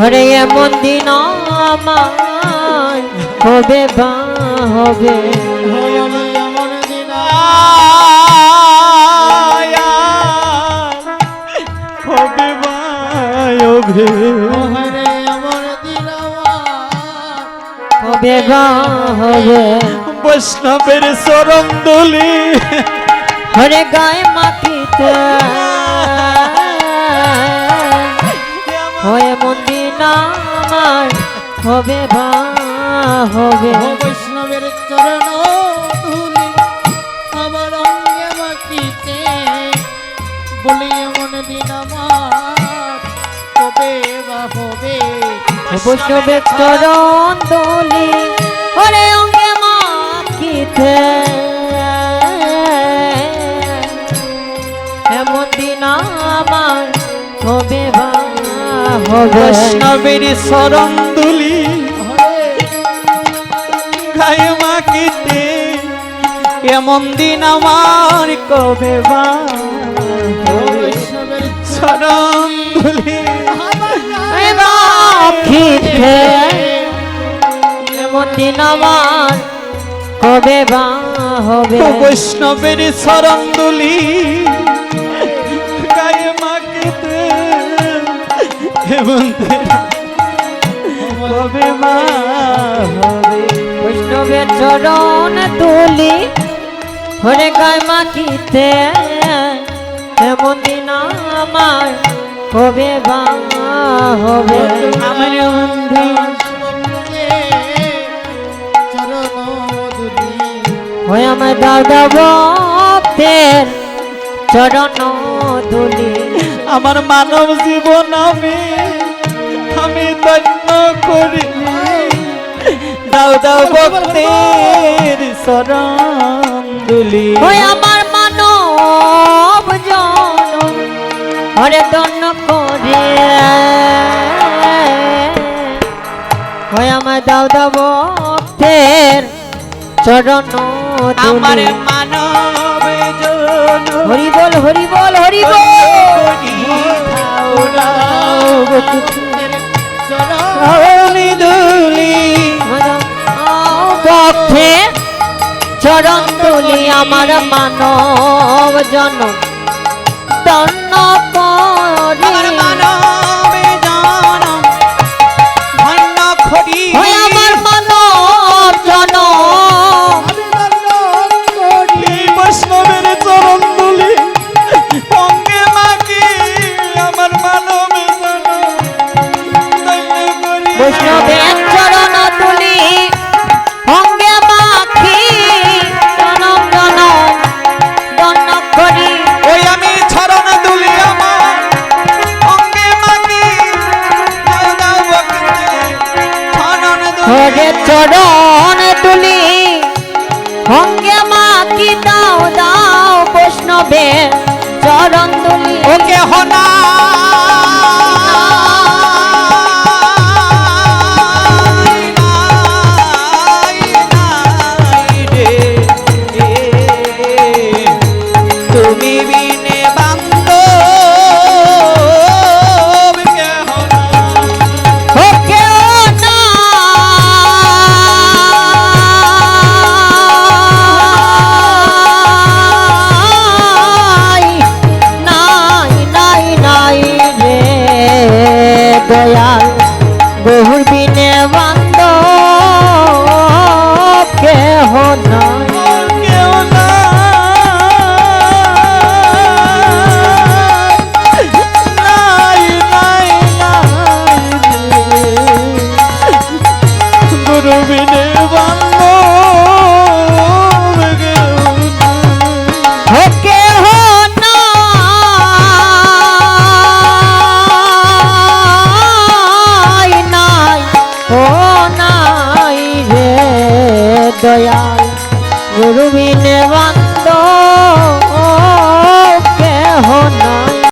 হরে এমন দিন আমার হবে বা হবে। হরে এমন দিন হবে বায়বে হরে এমন দিন হবে বা হবে। বৈষ্ণবের চরণ দলি হরে গায়ে মাখিতে হয় এমন আমার হবে বা হবে। বৈষ্ণবের চরণ ধুলি আমার অঙ্গে মাটিতে বলি এমন দিন আমার কবে বা হবে। বৈষ্ণবের চরণ দলি হরে অঙ্গে মাখিতে। এমন দিন আমার হবে হবে বৈষ্ণবের দলি হরে গায়ে এমন দিন আমার কবে বা। এ মাখিতে এমন দিন আমার কবে বা হবে। বৈষ্ণবের চরণ দলি চরণ তুলি হরে গায় মাখিতে এমন দিন আমার কবে বা হবে আমার হয় আমার দাদা ভক্তের চরণ তুলি আমার মানব জীবন আমি আমি ধন্য করি। দাও দাও ভক্তের শরণ দুলি হয় আমার মানব জন হরে দন্য করে হয় আমার দাদা ভক্তের চরণ আমার মানব জন হরি বল হরি বল হরি বল। চরণ তুলি আমার মানব জন্ম। তন্ন করি অঙ্গে মাকি দাও দাও বৈষ্ণবের চরণ তুলি। ওকে হনা estoy दयाल गुरु भी देवा